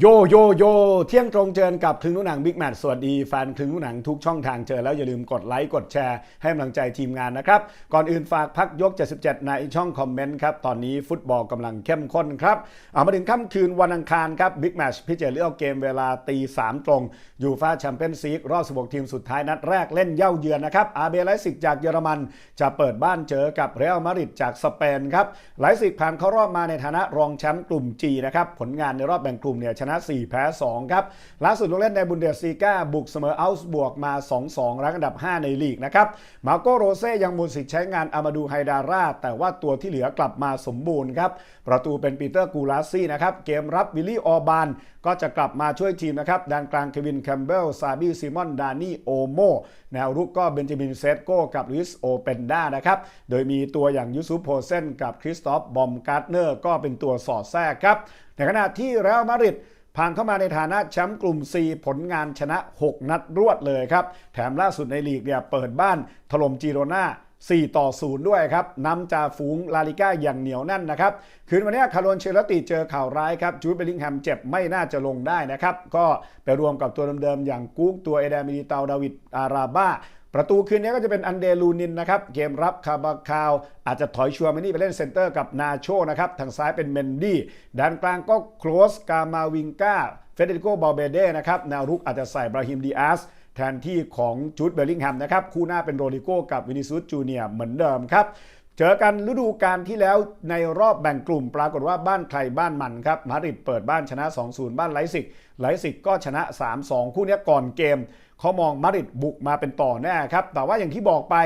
โยโยโยเที่ยงตรงเจอกับครึ่งลูกหนังบิ๊กแมตสวัสดีแฟนครึ่งลูกหนังทุกช่องทางเจอแล้วอย่าลืมกดไลค์กดแชร์ให้กำลังใจทีมงานนะครับ ก่อนอื่นฝากพักยก 77 ในช่องคอมเมนต์ครับ ตอนนี้ฟุตบอลกำลังเข้มข้นครับเอามาถึงค่ำคืนวันอังคารครับบิ๊กแมตชพิเจเลือกเกมเวลาตีสามตรงยูฟาแชมเปี้ยนส์ลีกรอบ 16 ทีมสุดท้ายนัดแรกเล่นเย่าเยือนนะครับอาเบไลซิกจากเยอรมัน จะเปิดบ้านเจอกับเรอัลมาดริดจากสเปนครับไลซิกผ่านเข้ารอบมาในฐานะรองแชมป์กลุ่ม G นะครับผลงานในรอบแบ่งกลุ่มเนี่ยนะ 4 แพ้ 2 ครับ ล่าสุดลงเล่นในบุนเดสซีกาบุกเสมออัลส์บวกมา 2-2 รั้งอันดับ 5 ในลีกนะครับ มาโกโรเซ่ยังหมดสิทธิ์ใช้งานอามาดูไฮดาร่า แต่ว่าตัวที่เหลือกลับมาสมบูรณ์ครับ ประตูเป็นปีเตอร์กูลาซี่นะครับ เกมรับวิลลี่ออบานก็จะกลับมาช่วยทีมนะครับด้านกลางเควินแคมเบลซาบีซิมอนดานี่โอโม แนวรุกก็เบนจามินเซตโกกับลุยส์โอเปนด้านะครับ โดยมีตัวอย่างยูซุปโพเซนกับคริสตอฟบอมการ์เนอร์ก็เป็นตัวสอดแทรกครับในขณะที่เรอัลมาดริดผ่านเข้ามาในฐานะแชมป์กลุ่ม C ผลงานชนะ 6 นัดรวดเลยครับ แถมล่าสุดในลีกเนี่ยเปิดบ้านถล่มจีโรนา 4 ต่อ 0 ด้วยครับนำจ่าฝูงลาลิก้าอย่างเหนียวแน่นนะครับ คืนวันนี้คาร์ลนเชลติเจอข่าวร้ายครับจูดเบลลิงแฮมเจ็บไม่น่าจะลงได้นะครับ ก็ไปรวมกับตัวเดิมๆ อย่างกุ๊กตัวเอเดมิลิเตาดาวิดอาราบ้าประตูคืนนี้ก็จะเป็นอันเดลูนินนะครับ เกมรับคาบาคาว อาจจะถอยชัวร์มานี่ไปเล่นเซนเตอร์กับนาโชนะครับ ทางซ้ายเป็นเมนดี้ด้านกลางก็โคลสกามาวิงกาเฟเดริโกบอลเบเดนะครับแนวรุกอาจจะใส่บราฮิมดีอาส แทนที่ของจูดเบลลิงแฮมนะครับ คู่หน้าเป็นโรดิโกกับวินิซุสจูเนียเหมือนเดิมครับ เจอกันฤดูกาลที่แล้วในรอบแบ่งกลุ่มปรากฏว่าบ้านใครบ้านมันครับมาดริดเปิดบ้านชนะ 2-0 บ้านไลซิกไลซิกก็ชนะ 3-2 คู่นี้ก่อนเกมเขามองมาริดบุกมาเป็นต่อแน่ครับ แต่ว่าอย่างที่บอกไป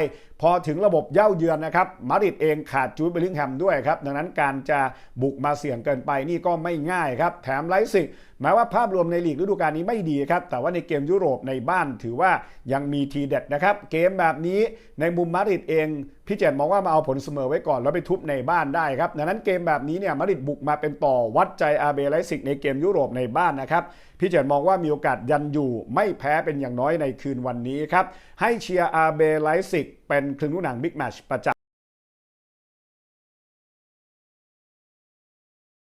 พอถึงระบบเย่าเยือนนะครับมาริดเองขาดจูดเบลลิงแฮมด้วยครับ ดังนั้นการจะบุกมาเสี่ยงเกินไปนี่ก็ไม่ง่ายครับ แถมไลซิกแม้ว่าภาพรวมในลีกฤดูกาลนี้ไม่ดีครับ แต่ว่าในเกมยุโรปในบ้านถือว่ายังมีทีเด็ดนะครับ เกมแบบนี้ในมุมมาริดเองพี่เจนมองว่ามาเอาผลเสมอไว้ก่อนแล้วไปทุบในบ้านได้ครับ ดังนั้นเกมแบบนี้เนี่ยมาริดบุกมาเป็นต่อวัดใจอาเบไลซิกในเกมยุโรปในบ้านนะครับพี่เจนมองว่ามีโอกาสยันอยู่ไม่แพ้เป็นอย่างน้อยในคืนวันนี้ครับ ให้เชียร์อาเบไลซิกเป็นครึ่งลูกหนังบิ๊กแมชประจำ